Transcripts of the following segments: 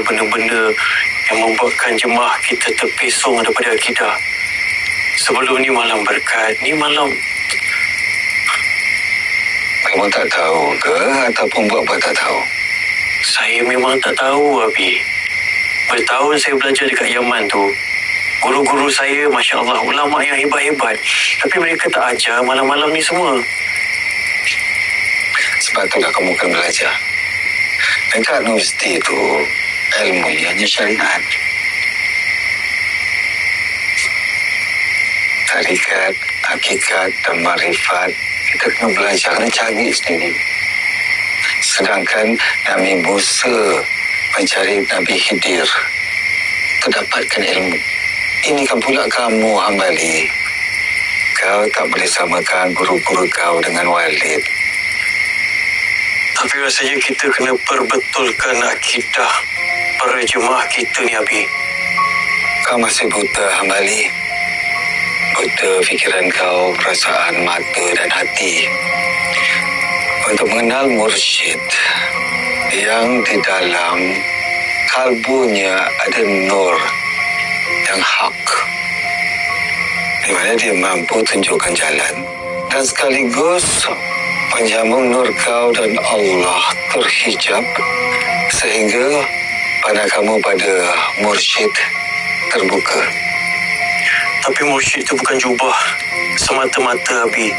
benda-benda yang membuatkan jemaah kita terpesong daripada akidah. Sebelum ni malam berkat, ni malam Kamu tak tahu ke ataupun buat-buat tak tahu? saya memang tak tahu, Abi. Bertahun saya belajar dekat Yaman tu. Guru-guru saya, Masya Allah, ulama yang hebat-hebat. Tapi mereka tak ajar malam-malam ni semua. Sebab itulah kamu akan belajar. Dekat universiti itu, ilmu hanya syariat. Tarikat, hakikat dan marifat kita kena belajar, kena cari sendiri. Sedangkan Nabi Musa mencari Nabi Khidir untuk dapatkan ilmu. Ini kan pula kamu, Hambali. Kau tak boleh samakan guru-guru kau dengan Walid. Tapi rasanya kita kena perbetulkan akidah para jemaah kita ni, Abi. Kau masih buta, Hambali. Buta fikiran kau, perasaan mata dan hati. Untuk mengenal mursyid yang di dalam kalbunya ada nur yang hak. Di mana dia mampu tunjukkan jalan dan sekaligus penjamun nur kau dan Allah terhijab sehingga pada kamu pada mursyid terbuka. Tapi mursyid itu bukan jubah semata-mata, Abi.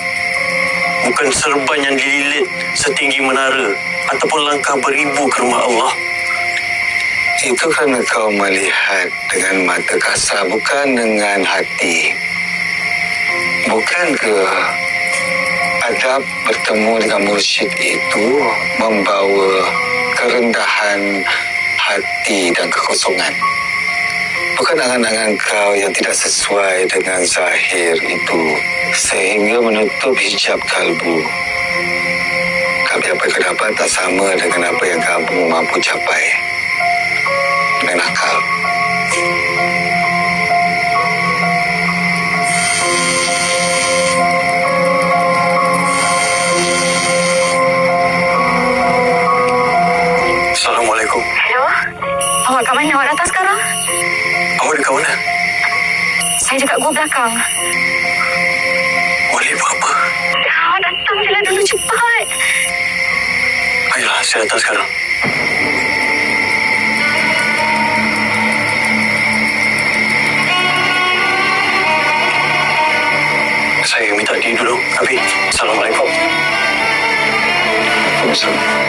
Bukan serban yang dililit setinggi menara ataupun langkah beribu ke rumah Allah. Itu kerana kau melihat dengan mata kasar bukan dengan hati. Bukan ke adab bertemu dengan mursyid itu membawa kerendahan hati dan kekosongan. Bukan angan-angan kau yang tidak sesuai dengan zahir itu sehingga menutup hijab kalbu. Kau dapat tak sama dengan apa yang kamu mampu capai dengan akal. Kat mana? Awak datang sekarang? Awak dekat mana? Saya dekat gua belakang. Wali buat apa? Awak datang je lah dulu cepat. Ayolah, saya datang sekarang. Saya minta diri dulu. Abi, Assalamualaikum. Assalamualaikum.